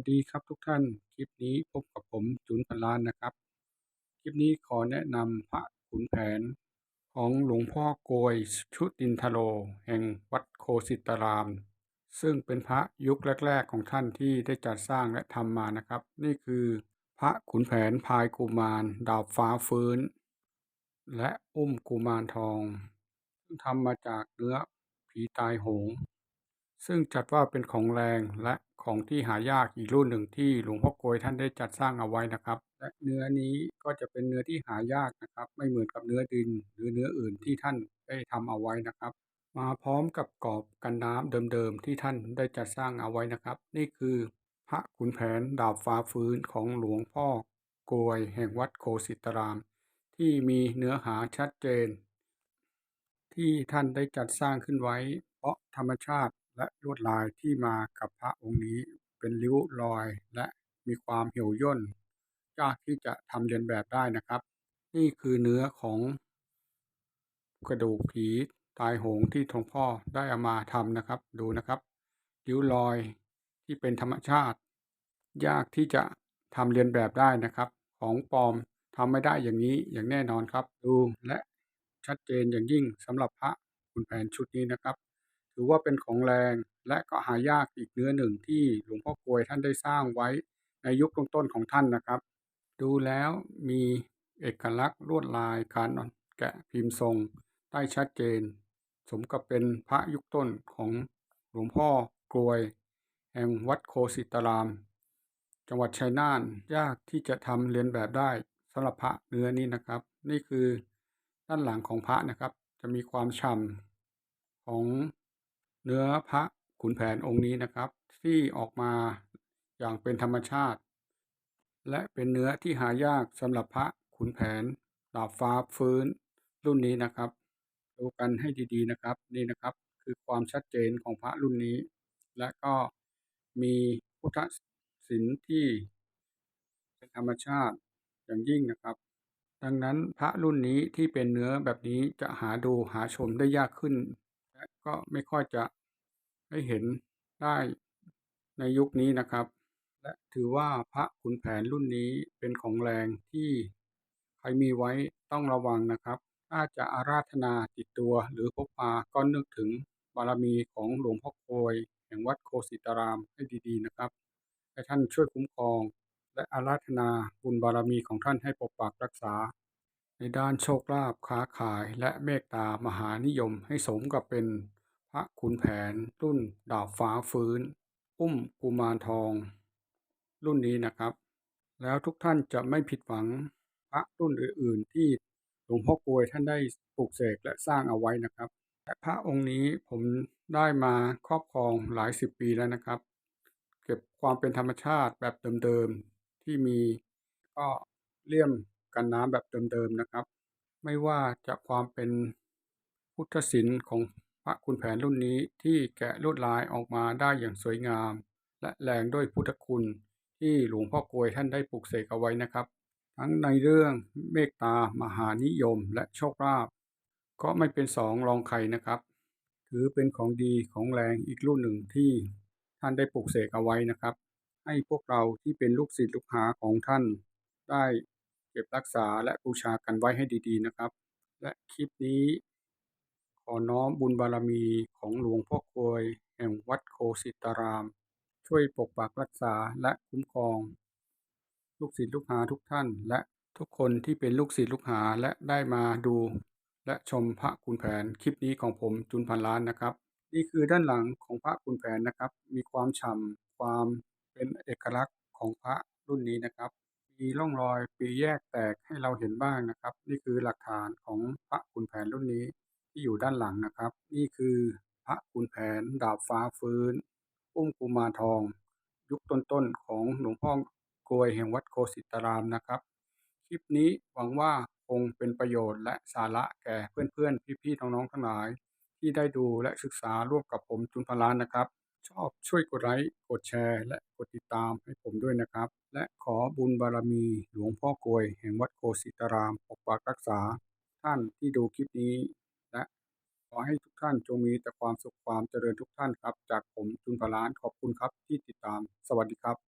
วัสดีครับทุกท่าน คลิปนี้พบกับผมจุนพันล้านนะครับ คลิปนี้ขอแนะนำพระขุนแผนของหลวงพ่อโกยชุตินทโล แห่งวัดโคสิตาราม ซึ่งเป็นพระยุคแรก ๆ ของท่านที่ได้จัดสร้างและทำมานะครับ นี่คือพระขุนแผนพายกุมาร ดาบฟ้าฟื้น และอุ้มกุมารทองซึ่งทำมาจากเนื้อผีตายโหง ซึ่งจัดว่าเป็นของแรงและ ของที่หายากอีกรุ่นหนึ่งที่หลวงพ่อโกยท่านได้จัดสร้างเอาไว้นะครับ และเนื้อนี้ก็จะเป็นเนื้อที่หายากนะครับ ไม่เหมือนกับเนื้อดินหรือเนื้ออื่นที่ท่านได้ทำเอาไว้นะครับ มาพร้อมกับกรอบกันน้ำเดิมๆที่ท่านได้จัดสร้างเอาไว้นะครับ นี่คือพระขุนแผนดาบฟ้าฟื้นของหลวงพ่อโกยแห่งวัดโคสิตราม ที่มีเนื้อหาชัดเจน ที่ท่านได้จัดสร้างขึ้นไว้ เพราะธรรมชาติ และลวดลายที่มากับพระองค์นี้เป็นริ้วรอยและมีความเหี่ยวย่นยากที่จะทำเลียนแบบได้นะครับ นี่คือเนื้อของกระดูกผีตายโหงที่ทงพ่อได้เอามาทำนะครับ ดูนะครับริ้วรอยที่เป็นธรรมชาติ ยากที่จะทำเลียนแบบได้นะครับ ของปลอมทำไม่ได้อย่างนี้อย่างแน่นอนครับ ดูและชัดเจนอย่างยิ่งสำหรับพระคุณแผนชุดนี้นะครับ ถือว่าเป็นของแรงและก็หายากอีกเนื้อหนึ่งที่หลวงพ่อกลวยท่านได้สร้างไว้ในยุคต้นๆของท่านนะครับ ดูแล้วมีเอกลักษณ์ลวดลายการแกะพิมพ์ทรงได้ชัดเจน สมกับเป็นพระยุคต้นของหลวงพ่อกลวย แห่งวัดโคสิตาราม จังหวัดชัยนาทยากที่จะทำเรียนแบบได้สำหรับพระเนื้อนี้นะครับ นี่คือด้านหลังของพระนะครับ จะมีความฉ่ำของ เนื้อพระขุนแผนองค์นี้นะครับ ที่ออกมาอย่างเป็นธรรมชาติ และเป็นเนื้อที่หายากสำหรับพระขุนแผนดาบฟ้าฟื้นรุ่นนี้นะครับดูกันให้ดีๆนะครับนี่นะครับคือความชัดเจนของพระรุ่นนี้ และก็มีพุทธศิลป์ที่เป็นธรรมชาติอย่างยิ่งนะครับ ดังนั้นพระรุ่นนี้ที่เป็นเนื้อแบบนี้จะหาดูหาชมได้ยากขึ้น ก็ไม่ค่อยจะได้เห็นได้ในยุคนี้นะครับ และถือว่าพระขุนแผนรุ่นนี้เป็นของแรงที่ใครมีไว้ต้องระวังนะครับ ถ้าจะอาราธนาติดตัวหรือพกพาก็นึกถึงบารมีของหลวงพ่อโกยแห่งวัดโคสิตารามให้ดีๆนะครับ ให้ท่านช่วยคุ้มครอง และอาราธนาบุญบารมีของท่านให้ปกปักรักษา ในด้านโชคลาภค้าขายและเมตตามหานิยมให้สมกับเป็นพระขุนแผนรุ่นดาบฟ้าฟื้น อุ้มกุมารทอง รุ่นนี้นะครับ แล้วทุกท่านจะไม่ผิดหวังพระรุ่นอื่น ๆ ที่หลวงพ่อกลวยท่านได้ปลูกเสกและสร้างเอาไว้นะครับและพระองค์นี้ผมได้มาครอบครองหลายสิบปีแล้วนะครับ เก็บความเป็นธรรมชาติแบบเดิม ๆ ที่มีก็เลี่ยม กันน้ำแบบเดิมๆนะครับ ไม่ว่าจะความเป็นพุทธศิลป์ของพระคุณแผนรุ่นนี้ที่แกะลวดลายออกมาได้อย่างสวยงาม และแรงด้วยพุทธคุณที่หลวงพ่อกลวยท่านได้ปลูกเสกเอาไว้นะครับ ทั้งในเรื่องเมตตามหานิยมและโชคลาภก็ไม่เป็นสองรองใครนะครับ ถือเป็นของดีของแรงอีกรุ่นหนึ่งที่ท่านได้ปลูกเสกเอาไว้นะครับ ให้พวกเราที่เป็นลูกศิษย์ลูกหาของท่าน ได้ เก็บรักษาและบูชากันไว้ให้ดีๆนะครับ และคลิปนี้ขอน้อมบุญบารมีของหลวงพ่อกวยแห่งวัดโคสิตาราม ช่วยปกปักรักษาและคุ้มครอง ลูกศิษย์ลูกหาทุกท่าน และทุกคนที่เป็นลูกศิษย์ลูกหาและได้มาดู และชมพระคุณแผนคลิปนี้ของผมจุนพันล้านนะครับ นี่คือด้านหลังของพระคุณแผนนะครับ มีความฉ่ำความเป็นเอกลักษณ์ของพระรุ่นนี้นะครับ มีร่องรอยปีแยกแตกให้เราเห็นบ้างนะครับ นี่คือหลักฐานของพระคุณแผนรุ่นนี้ที่อยู่ด้านหลังนะครับ นี่คือพระคุณแผนดาบฟ้าฟื้น อุ้มกุมารทอง ยุคต้นๆของหลวงพ่อกลวยแห่งวัดโคสิตารามนะครับ คลิปนี้หวังว่าคงเป็นประโยชน์และสาระแก่เพื่อนๆ พี่ๆน้องๆทั้งหลาย ที่ได้ดูและศึกษาร่วมกับผมจุนพลานนะครับ ชอบช่วยกดไลค์กดแชร์ และกดติดตามให้ผมด้วยนะครับ และขอบุญบารมีหลวงพ่อกวยแห่งวัดโคสิตารามปกปักรักษา ท่านที่ดูคลิปนี้ และขอให้ทุกท่านจงมีแต่ความสุขความเจริญทุกท่านครับ จากผมจุนพลานขอบคุณครับที่ติดตามสวัสดีครับ